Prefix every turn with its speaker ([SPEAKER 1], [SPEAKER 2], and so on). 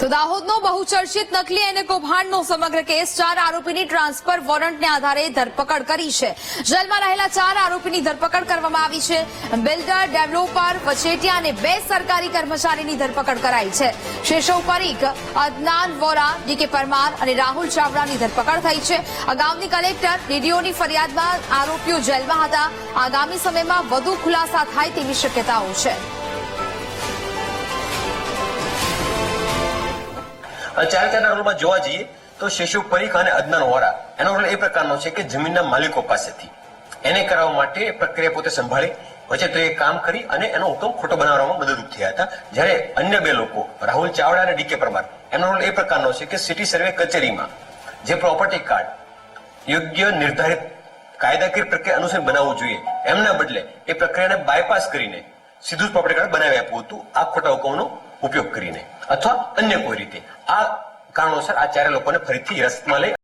[SPEAKER 1] તો દાહોદનો બહુચર્ચિત નકલી અને કૌભાંડનો સમગ્ર કેસ ચાર આરોપીની ટ્રાન્સફર વોરંટને આધારે ધરપકડ કરી છે. જેલમાં રહેલા ચાર આરોપીની ધરપકડ કરવામાં આવી છે. બિલ્ડર, ડેવલોપર, વચેટિયા અને બે સરકારી કર્મચારીની ધરપકડ કરાઈ છે. શેષવ પરીખ અદનાન વોરા, ડીકે પરમાર અને રાહુલ ચાવડાની ધરપકડ થઈ છે. અગાઉની કલેક્ટર ડીડીઓની ફરિયાદમાં આરોપીઓ જેલમાં હતા. આગામી સમયમાં વધુ ખુલાસા થાય તેવી શક્યતાઓ છે.
[SPEAKER 2] અને ચારના રોલમાં જોવા જઈએ તો શિશુ પરીખ અને અદનાન વોરા. એનો રોલ એ પ્રકારનો છે કે જમીનના માલિકો પાસેથી. એને કરાવવા માટે પ્રક્રિયા પોતે સંભાળી. વચ્ચે તો એ કામ કરી અને એનો હુકમ ખોટો બનાવવામાં મદદરૂપ થયા હતા. જ્યારે અન્ય બે લોકો, રાહુલ ચાવડા અને ડીકે પરમાર, એનો રોલ એ પ્રકારનો છે કે સિટી સર્વે કચેરીમાં જે પ્રોપર્ટી કાર્ડ, યોગ્ય નિર્ધારિત કાયદાકીય પ્રક્રિયા અનુસાર બનાવવું જોઈએ, એમના બદલે એ પ્રક્રિયાને બાયપાસ કરીને સીધું જ પ્રોપર્ટી કાર્ડ બનાવી આપ્યું હતું. આ ખોટા હુકમનો ઉપયોગ કરીને. અથવા અન્ય કોઈ રીતે. આ કારણોસર આ ચારે લોકોને ફરીથી રસમાં લઈ